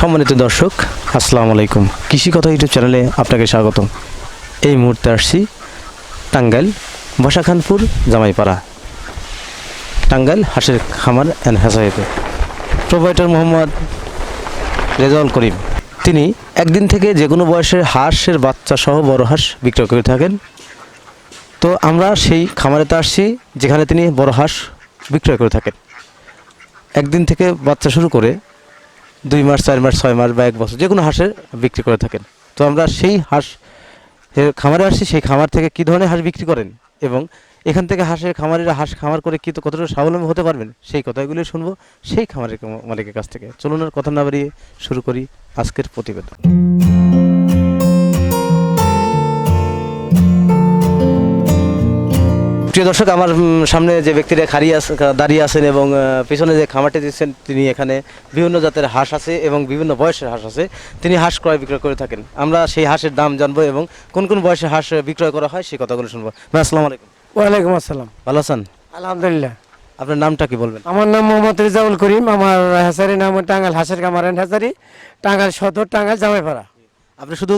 সম্মানিত দর্শক, আসসালামু আলাইকুম। কৃষি কথা ইউটিউব চ্যানেলে আপনাকে স্বাগতম। এই মুহূর্তে আসছি টাঙ্গাইল, বসাখানপুর, জামাইপাড়া। টাঙ্গাইল হাঁসের খামার অ্যান্ড হ্যাসাইতে প্রোভাইডার মোহাম্মদ রেজাউল করিম, তিনি একদিন থেকে যে কোনো বয়সের হাঁসের বাচ্চা সহ বড় হাঁস বিক্রয় করে থাকেন। তো আমরা সেই খামারেতে আসছি, যেখানে তিনি বড় হাঁস বিক্রয় করে থাকেন। একদিন থেকে বাচ্চা শুরু করে দুই মাস, চার মাস, ছয় মাস বা এক বছর যে কোনো হাঁসের বিক্রি করে থাকেন। তো আমরা সেই হাঁস খামারে আসছি, সেই খামার থেকে কী ধরনের হাঁস বিক্রি করেন? এবং এখান থেকে হাঁসের খামারিরা হাঁস খামার করে কি তো কতটা স্বাবলম্বী হতে পারবেন? সেই কথাগুলি শুনব সেই খামারের মালিকের কাছ থেকে। চলুন কথা না বাড়িয়ে শুরু করি আজকের প্রতিবেদন। প্রিয় দর্শক আমার সামনে যে ব্যক্তিরা খাড়িয়ে আছে দাঁড়িয়ে আছেন এবং পিছনে যে খামারটি দিচ্ছেন তিনি এখানে বিভিন্ন জাতের হাঁস আছে এবং বিভিন্ন বয়সের হাঁস আছে। তিনি হাঁস ক্রয় বিক্রয় করে থাকেন। আমরা সেই হাঁসের দাম জানব এবং কোন কোন বয়সে হাঁস বিক্রয় করা হয় সেই কথাগুলো শুনব। ভাই আসসালামু আলাইকুম। ওয়ালাইকুম আসসালাম। ভালো আছেন? আলহামদুলিল্লাহ। আপনার নামটা কি বলবেন? আমার নাম মোহাম্মদ রিজাউল করিম। আমার হাসারি নাম টাঙ্গাল হাসের কামার হাসারি টাঙ্গাল সদর টাঙ্গাল জামাইপাড়া। আপনি শুধু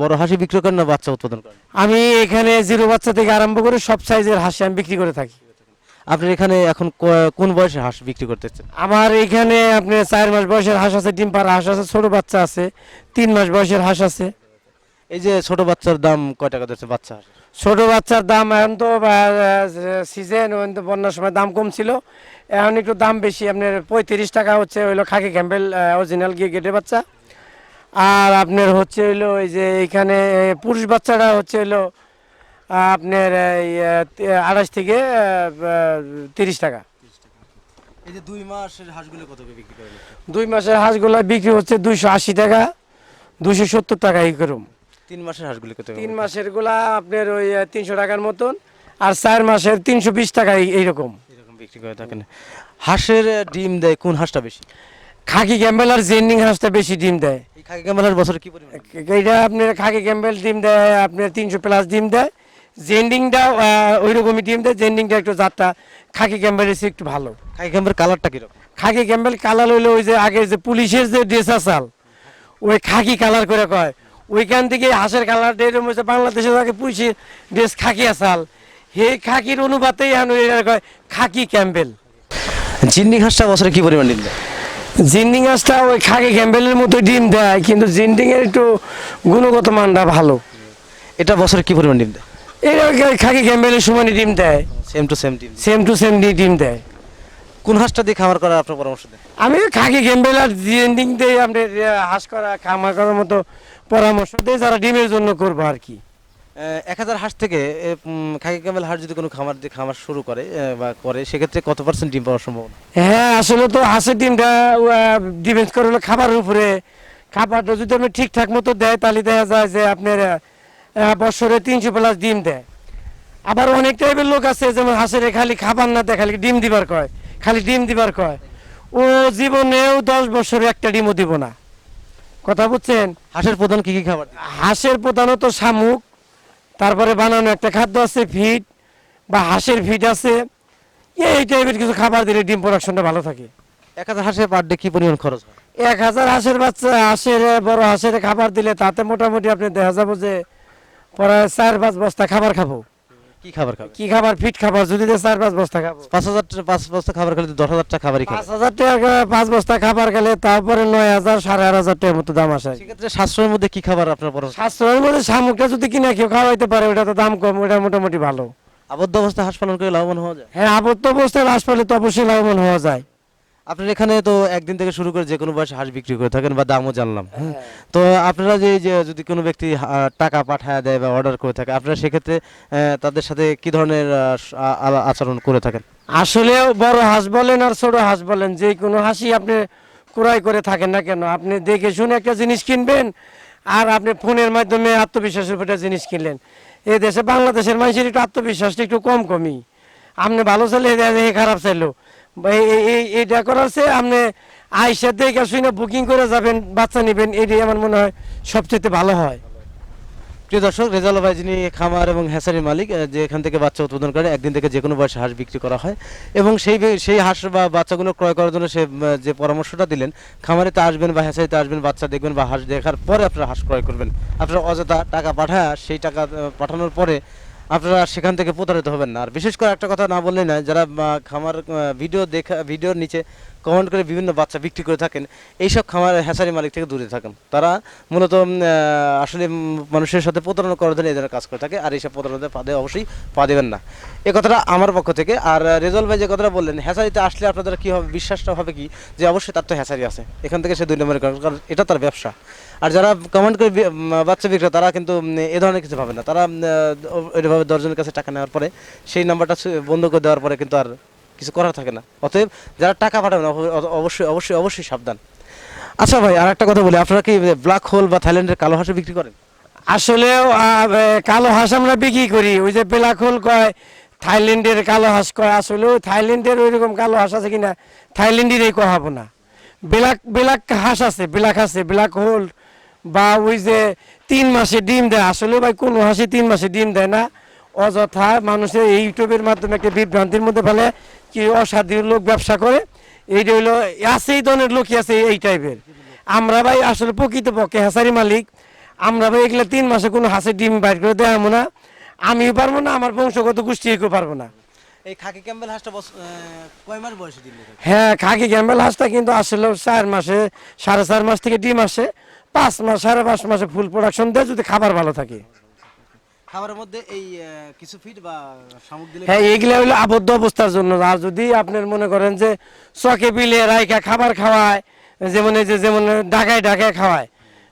বড় হাঁসই বিক্রি করেন না বাচ্চা উৎপাদন করেন? আমি এখানে জিরো বাচ্চা থেকে আরম্ভ করে সব সাইজের হাঁসি আমি বিক্রি করে থাকি। আপনি এখানে এখন কোন বয়সে হাঁস বিক্রি করতেছেন? আমার এখানে আপনি চার মাস বয়সের হাঁস আছে ডিম পাড়া হাঁস আছে ছোট বাচ্চা আছে তিন মাস বয়সের হাঁস আছে। এই যে ছোট বাচ্চার দাম কয় টাকা দিচ্ছে বাচ্চা হাঁস ছোট বাচ্চার দাম এখন তো সিজন তো বন্যার সময় দাম কম ছিল এখন একটু দাম বেশি আপনার পঁয়ত্রিশ টাকা হচ্ছে হইল খাকি ক্যাম্পেল অরিজিনাল গিয়ে গেটে বাচ্চা। আর আপনার হচ্ছে হইল ওই যে এখানে পুরুষ বাচ্চাটা হচ্ছে হইল আপনার এই আড়াইশ থেকে তিরিশ টাকা। এই যে দুই মাসের হাঁসগুলো কত বিক্রি করেন? দুই মাসের হাঁসগুলো বিক্রি হচ্ছে দুইশো আশি টাকা দুইশো সত্তর টাকা এই করুম তিন মাসের হাঁসগুলো কত তিন মাসেরগুলা আপনার ওই তিনশো টাকার মতন আর চার মাসের তিনশো বিশ টাকা এই- এইরকম এরকম বিক্রি করে থাকেন। হাঁসের ডিম দেয় কোন হাঁসটা বেশি? খাকি ক্যাম্বেল আর জেন্ডিং হাঁসটা বেশি ডিম দেয়। এই খাকি ক্যামেলার বছরে কি পরিমাণ? এইটা আপনার খাকি ক্যাম্বেল ডিম দেয় আপনার তিনশো প্লাস ডিম দেয়। জেন্ডিংটা ওই রকমই ডিম দেয় জেন্ডিংটা একটু জাতটা খাকি ক্যাম্বেলের চেয়ে একটু ভালো। খাকি ক্যামের কালারটা কীরকম? খাকি ক্যাম্বেল কালার হইল ওই যে আগে যে পুলিশের যে ড্রেস আসাল ওই খাকি কালার করে কয়। ওইখান থেকে হাঁসের কালারটা এরকম হচ্ছে বাংলাদেশের আগে পুলিশের ড্রেস খাকি আসাল। হে খাকির অনুপাতেই কয় খাকি ক্যাম্বেল। জিন্নি হাঁসটা বছরে কি পরিমাণ ডিম দেয়? জিন্ডিং হাঁসটা ওই খাকি ক্যাম্বেলের মতো ডিম দেয় কিন্তু জিন্ডিং এর একটু গুণগত মানটা ভালো। এটা বছরে কি পরিমাণ ডিম দেয়? এটা খাকি ক্যাম্বেলের সমানই ডিম দেয়। সেম টু সেম ডিম। সেম টু সেম ডিম দেয়। কোন হাঁসটা দিয়ে খাবার করার আপনার পরামর্শ দেন? আমি খাকি ক্যাম্বেল আর জিন্ডিং দিয়ে আপনার হাঁস করা খামার করার মতো পরামর্শ দিই যারা ডিমের জন্য করব আর কি। এক হাজার হাঁস থেকে খাকি ক্যামেল হাঁস যদি কোনো খামার দিয়ে খামার শুরু করে বা করে সেক্ষেত্রে কত পার্সেন্ট ডিম পাওয়ার সম্ভব হ্যাঁ আসলে তো হাঁসের ডিমটা ডিপেন্ড করে হলো খাবারের উপরে। খাবারটা যদি আপনি ঠিকঠাক মতো দেয় তাহলে দেখা যায় যে আপনার বছরে তিনশো প্লাস ডিম দেয়। আবার অনেক টাইপের লোক আছে যেমন হাঁসের খালি খাবার না দেয় খালি ডিম দিবার কয় খালি ডিম দিবার কয়। ও জীবনেও দশ বছরে একটা ডিমও দিব না। কথা বুঝছেন? হাঁসের প্রধান কি কি খাবার? হাঁসের প্রধানত শামুক তারপরে বানানো একটা খাদ্য আছে ফিড বা হাঁসের ফিড আছে। এই টাইপের কিছু খাবার দিলে ডিম প্রোডাকশনটা ভালো থাকে। এক হাজার হাঁসের পার ডে কি পরিমাণ খরচ হয়? এক হাজার হাঁসের বাচ্চা হাঁসের বড় হাঁসের খাবার দিলে তাতে মোটামুটি আপনি দেখা যাব যে পরে চার পাঁচ বস্তা খাবার খাব। কি খাবার খাবে? কি খাবার? ফিট খাবার। যদি চার পাঁচ বস্তা খাব। পাঁচ হাজার পাঁচ বস্তা খাবার খেলে দশ হাজার টাকা খাবারই খাবে। পাঁচ হাজার টাকা পাঁচ বস্তা খাবার খেলে তারপরে নয় হাজার সাড়ে আট হাজার টাকার মতো দাম আসে। সেক্ষেত্রে সাতশোর মধ্যে কি খাবার আপনার পরে সাশ্রয়ের মধ্যে শামুকটা যদি কিনা কেউ খাওয়াইতে পারে ওটা তো দাম কম ওটা মোটামুটি ভালো। আবদ্ধ অবস্থায় হাঁস পালন করে লাভবান হওয়া যায়? হ্যাঁ আবদ্ধ অবস্থায় পেলে তো অবশ্যই লাভবান হওয়া যায়। আপনার এখানে তো একদিন থেকে শুরু করে যে কোনো বয়সে হাঁস বিক্রি করে থাকেন বা দামও জানলাম। হ্যাঁ। তো আপনারা যে যে যদি কোনো ব্যক্তি আহ, টাকা পাঠায় দেয় বা অর্ডার করে থাকে আপনারা সেক্ষেত্রে আহ, তাদের সাথে কি ধরনের আহ, স- আ- আ- আচরণ করে থাকেন? আসলে বড় হাঁস বলেন আর ছোট হাঁস বলেন যে কোনো হাঁসই আপনি ক্রয় করে থাকেন না কেন। আপনি দেখে শুনে একটা জিনিস কিনবেন আর আপনি ফোনের মাধ্যমে আত্মবিশ্বাসের উপর একটা জিনিস কিনলেন। এই দেশে বাংলাদেশের মানুষের একটু আত্মবিশ্বাসটা একটু কম কমই। আপনি ভালো চাইলে এ খারাপ চাইলো এইটা করার চেয়ে আপনি আইসা দেখে শুনে বুকিং করে যাবেন, বাচ্চা নেবেন, এটাই আমার মনে হয় সবচেয়ে ভালো হয়। প্রিয় দর্শক, রেজাল ভাই যিনি খামার এবং হ্যাসারির মালিক যে এখান থেকে বাচ্চা উৎপাদন করে, একদিন থেকে যে কোনো বয়সে হাঁস বিক্রি করা হয়। এবং সেই সেই হাঁস বা বাচ্চাগুলো ক্রয় করার জন্য সে যে পরামর্শটা দিলেন, খামারেতে আসবেন বা হ্যাসারিতে আসবেন, বাচ্চা দেখবেন বা হাঁস দেখার পরে আপনারা হাঁস ক্রয় করবেন। আপনারা অযথা টাকা পাঠায়, সেই টাকা পাঠানোর পরে আপনারা সেখান থেকে প্রতারিত হবেন না। আর বিশেষ করে একটা কথা না বললেই না যারা খামার ভিডিও দেখা ভিডিওর নিচে কমেন্ট করে বিভিন্ন বাচ্চা বিক্রি করে থাকেন, এইসব খামার হ্যাসারি মালিক থেকে দূরে থাকেন। তারা মূলত আসলে মানুষের সাথে প্রতারণা করার জন্য এদের কাজ করে থাকে, আর এইসব প্রতারণাতে পাদে অবশ্যই পা দেবেন না। এ কথাটা আমার পক্ষ থেকে, আর রেজল ভাই যে কথাটা বললেন হ্যাসারিতে আসলে আপনাদের কি হবে, বিশ্বাসটা হবে কি? যে অবশ্যই তার তো হ্যাসারি আছে। এখান থেকে সে দুই নম্বরের কারণ কারণ এটা তার ব্যবসা। আর যারা কমেন্ট করে বাচ্চা বিক্রেতা, তারা কিন্তু এ ধরনের কিছু ভাবে না। তারা এভাবে দশজনের কাছে টাকা নেওয়ার পরে, সেই নাম্বারটা বন্ধ করে দেওয়ার পরে কিন্তু আর কিছু করার থাকে না। অতএব যারা টাকা পাঠাবেন অব- অবশ্যই অবশ্যই অবশ্যই সাবধান। আচ্ছা ভাই আর একটা কথা বলি, আপনারা কি ব্ল্যাক হোল বা থাইল্যান্ডের কালো হাঁসে বিক্রি করেন? আসলে কালো হাঁস আমরা বিক্রি করি। ওই যে ব্ল্যাক হোল কয়, থাইল্যান্ডের কালো হাঁস কয়, আসলে থাইল্যান্ডের ওই রকম কালো হাঁস আছে কিনা, থাইল্যান্ডেরই কহাবো না। বেলাক বেলাক হাঁস আছে ব্ল্যাক আছে ব্ল্যাক হোল বা ওই যে তিন মাসে ডিম দেয় আসলে ভাই কোনো হাসি তিন মাসে ডিম দেয় না। অযথা মানুষের এই ইউটিউবের মাধ্যমে একটা বিভ্রান্তির মধ্যে ফেলে কি অসাধু লোক ব্যবসা করে। এইটা হইল আছে এই ধরনের লোকই আছে এই টাইপের। আমরা ভাই আসলে প্রকৃতপক্ষে হাসারি মালিক। আমরা ভাই এগুলো তিন মাসে কোনো হাঁসের ডিম বাইর করে দেওয়া না। আমিও পারব না আমার বংশগত গোষ্ঠী কেউ পারব না। এই খাকি ক্যাম্বেল হাঁসটা কয় মাস বয়সে ডিম হ্যাঁ? খাকি ক্যাম্বেল হাঁসটা কিন্তু আসলে চার মাসে সাড়ে চার মাস থেকে ডিম আসে। পাঁচ মাস সাড়ে পাঁচ মাসে ফুল প্রোডাকশন দেয় যদি খাবার ভালো থাকে। খাবারের মধ্যে এই কিছু ফিট বা শামুক দিলে হ্যাঁ এগুলো হলো আবদ্ধ অবস্থার জন্য। আর যদি আপনার মনে করেন যে চকে বিলে রাইকা খাবার খাওয়ায় যেমন এই যে যেমন ঢাকায় ঢাকায় খাওয়ায়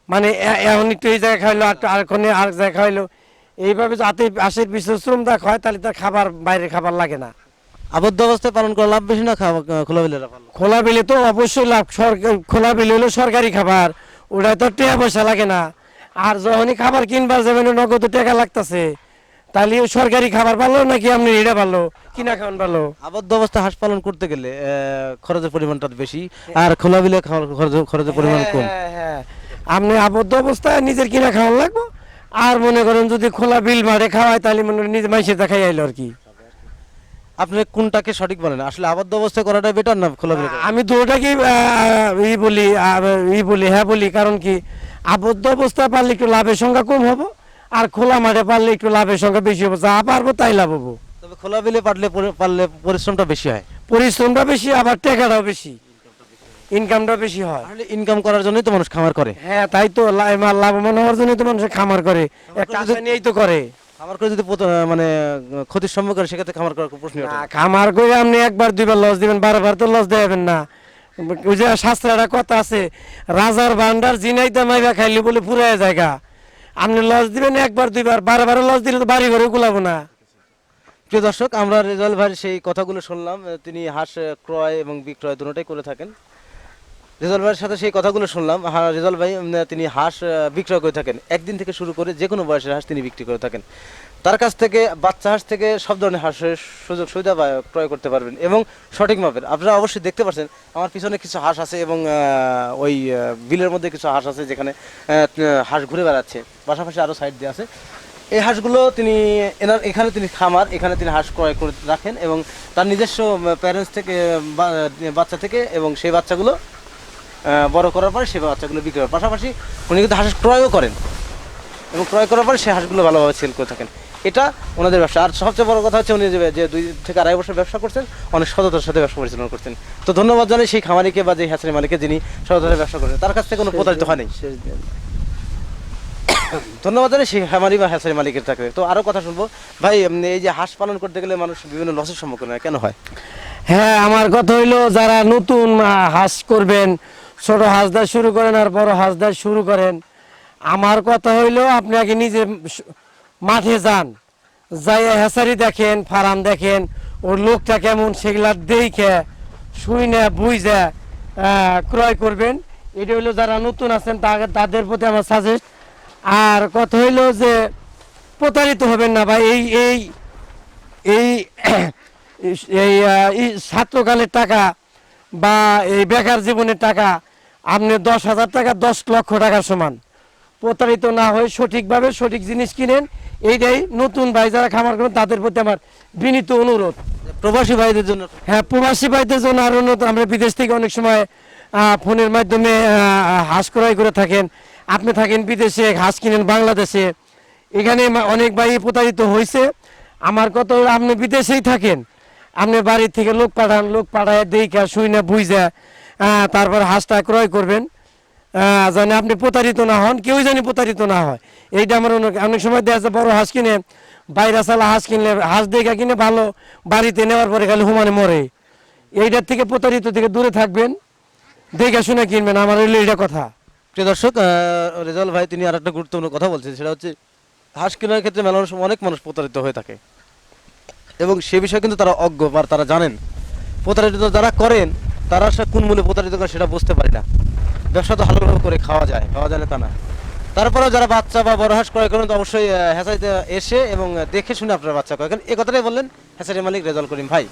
মানে এখন একটু এই জায়গায় খাইলো আর আর কোনে আর জায়গায় খাইলো এইভাবে যাতে আশের পিছনে শ্রম দেখ হয় তাহলে তার খাবার বাইরে খাবার লাগে না। আবদ্ধ অবস্থায় পালন করা লাভ বেশি না খোলা পালন খোলা বিলে তো অবশ্যই লাভ। সরকার খোলা বিলে হলো সরকারি খাবার। ওটা তো টাকা পয়সা লাগে না। আর যখনই খাবার কিনবার যাবেন নগদ টাকা লাগতেছে। তাহলে সরকারি খাবার ভালো নাকি আপনি এটা ভালো কিনা খাওয়ান ভালো আবদ্ধ অবস্থায় হাঁস পালন করতে গেলে খরচের পরিমাণটা বেশি। আর খোলা বিলে খাওয়ার খরচের পরিমাণ কম। হ্যাঁ, হ্যাঁ। আপনি আবদ্ধ অবস্থায় নিজের কিনা খাওয়ান লাগবো। আর মনে করেন যদি খোলা বিল মারে খাওয়ায় তাহলে মনে করেন নিজে মাইসে দেখাই আইলো আর কি। আপনি কোনটাকে সঠিক বলেন? আসলে আবদ্ধ অবস্থায় করাটা বেটার না খোলা বিলে আমি দুটাকে ই বলি ই বলি হ্যাঁ বলি কারণ কি আবদ্ধ অবস্থায় পারলে একটু লাভের সংখ্যা কম হব আর খোলা মাঠে পারলে একটু লাভের সংখ্যা বেশি হব। যা পারব তাই লাভ হব। তবে খোলা বিলে পারলে পারলে পরিশ্রমটা বেশি হয়? পরিশ্রমটা বেশি আবার টাকাটাও বেশি ইনকামটা বেশি হয়। ইনকাম করার জন্যই তো মানুষ খামার করে। হ্যাঁ তাই তো লাভবান হওয়ার জন্যই তো মানুষ খামার করে। একটা নিয়েই তো করে। খামার করে যদি মানে ক্ষতির সম্মুখীন সেক্ষেত্রে খামার করার প্রশ্ন খামার করে আপনি একবার দুইবার লস দিবেন বারবার তো লস দেবেন না। ওই যে শাস্ত্রে একটা কথা আছে রাজার ভান্ডার জিনাইতে মাইবা খাইলে বলে ফুরায় জায়গা আপনি লস দিবেন একবার দুইবার বারবার লস দিলে তো বাড়ি ঘরে গুলাবো না। প্রিয় দর্শক আমরা রেজাল ভাইয়ের সেই কথাগুলো শুনলাম। তিনি হাঁস ক্রয় এবং বিক্রয় দুটোটাই করে থাকেন। রেজাল ভাইয়ের সাথে সেই কথাগুলো শুনলাম। রেজাল ভাই তিনি হাঁস বিক্রয় করে থাকেন। একদিন থেকে শুরু করে যে কোনো বয়সের হাঁস তিনি বিক্রি করে থাকেন। তার কাছ থেকে বাচ্চা হাঁস থেকে সব ধরনের হাঁসের সুযোগ সুবিধা ক্রয় করতে পারবেন এবং সঠিক মাপের। আপনারা অবশ্যই দেখতে পাচ্ছেন আমার পিছনে কিছু হাঁস আছে এবং ওই বিলের মধ্যে কিছু হাঁস আছে যেখানে হাঁস ঘুরে বেড়াচ্ছে। পাশাপাশি আরও সাইড দিয়ে আছে। এই হাঁসগুলো তিনি, এনার, এখানে তিনি খামার, এখানে তিনি হাঁস ক্রয় করে রাখেন এবং তার নিজস্ব প্যারেন্টস থেকে বাচ্চা থেকে এবং সেই বাচ্চাগুলো বড় করার পরে সেই বাচ্চাগুলো বিক্রি করার পাশাপাশি উনি কিন্তু হাঁস ক্রয়ও করেন। এবং ক্রয় করার পরে সেই হাঁসগুলো ভালোভাবে সেল করে থাকেন। এটা ওনাদের ব্যবসা। আর সবচেয়ে বড় কথা হচ্ছে উনি যে- দুই থেকে আড়াই বছর ব্যবসা করছেন, অনেক সততার সাথে ব্যবসা পরিচালনা করছেন। তো ধন্যবাদ জানাই সেই খামারিকে বা যে হ্যাচারি মালিককে যিনি সততার ব্যবসা করেন। তার কাছ থেকে কোনো প্রতারিত হয় নাই ধন্যবাদ জানাই সেই খামারি বা হ্যাচারি মালিকের থাকে তো আরও কথা শুনব। ভাই এই যে হাঁস পালন করতে গেলে মানুষ বিভিন্ন লসের সম্মুখীন হয়। কেন হয়? হ্যাঁ আমার কথা হইল, যারা নতুন হাঁস করবেন ছোট হাঁসদার শুরু করেন আর বড় হাঁসদার শুরু করেন। আমার কথা হইল আপনি আগে নিজে মাঠে যান। যাই হেসারি দেখেন ফার্ম দেখেন, ওর লোকটা কেমন সেগুলা দেখে শুই না বুঝে ক্রয় করবেন। এটা হইল যারা নতুন আছেন তাদের প্রতি আমার সাজেস্ট আর কথা হইল যে, প্রতারিত হবেন না ভাই, এই এই এই এই ছাত্রকালের টাকা বা এই বেকার জীবনের টাকা আপনি দশ হাজার টাকা দশ লক্ষ টাকার সমান। প্রতারিত না হয়ে সঠিকভাবে সঠিক জিনিস কিনেন এইটাই নতুন ভাই যারা খামার করেন তাদের প্রতি আমার বিনীত অনুরোধ। প্রবাসী ভাইদের জন্য? হ্যাঁ প্রবাসী ভাইদের জন্য আর নতুন আমরা বিদেশ থেকে অনেক সময় ফোনের মাধ্যমে হাঁস ক্রয় করে থাকেন। আপনি থাকেন বিদেশে হাঁস কিনেন বাংলাদেশে। এখানে অনেক ভাই প্রতারিত হয়েছে আমার কত আপনি বিদেশেই থাকেন। আপনি বাড়ি থেকে লোক পাঠান লোক পাঠায় দেখা শুই না বুঝা তারপর হাঁসটা ক্রয় করবেন। যেন আপনি প্রতারিত না হন কেউই জানি প্রতারিত না হয়। এইটা আমার অনেক সময় দেখা যাচ্ছে বড় হাঁস কিনে, বাইরে চালা হাঁস কিনলে, হাঁস দেখা কিনে ভালো, বাড়িতে নেওয়ার পরে খালি হুমানে মরে। এইটার থেকে প্রতারিত থেকে দূরে থাকবেন, দেখে শুনে কিনবেন, আমার হইল এইটা কথা। প্রিয় দর্শক রেজাল ভাই, তিনি আর একটা গুরুত্বপূর্ণ কথা বলছেন, সেটা হচ্ছে, হাঁস কেনার ক্ষেত্রে মেলানোর সময় অনেক মানুষ প্রতারিত হয়ে থাকে। এবং সে বিষয়ে কিন্তু তারা অজ্ঞ, বা তারা জানেন। প্রতারিত যারা করেন তারা সে কোন মূল্যে প্রতারিত করে সেটা বুঝতে পারি না। ব্যবসা তো ভালোভাবে করে খাওয়া যায় খাওয়া যায় তা না। তারপরেও যারা বাচ্চা বা বড় হাঁস ক্রয় করেন তো অবশ্যই আহ, এসে এবং দেখে শুনে আপনারা বাচ্চা ক্রয় করেন। এই কথাটাই বললেন হ্যাচারি মালিক রেজাল করিম ভাই।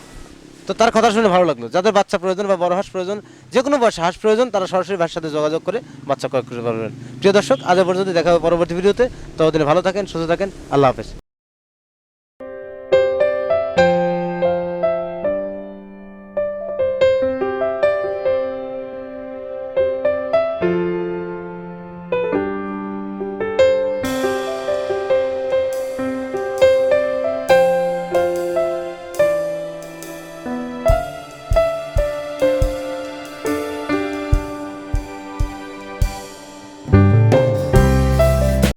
তো তার কথা শুনে ভালো লাগল। যাদের বাচ্চা প্রয়োজন বা বড় হাঁস প্রয়োজন যে কোনো বয়সে হাঁস প্রয়োজন তারা সরাসরি ভাইয়ের সাথে যোগাযোগ করে বাচ্চা ক্রয় করতে পারবেন। প্রিয় দর্শক আজ পর্যন্ত দেখা হবে পরবর্তী ভিডিওতে। ততদিনে ভালো থাকেন সুস্থ থাকেন আল্লাহ হাফেজ।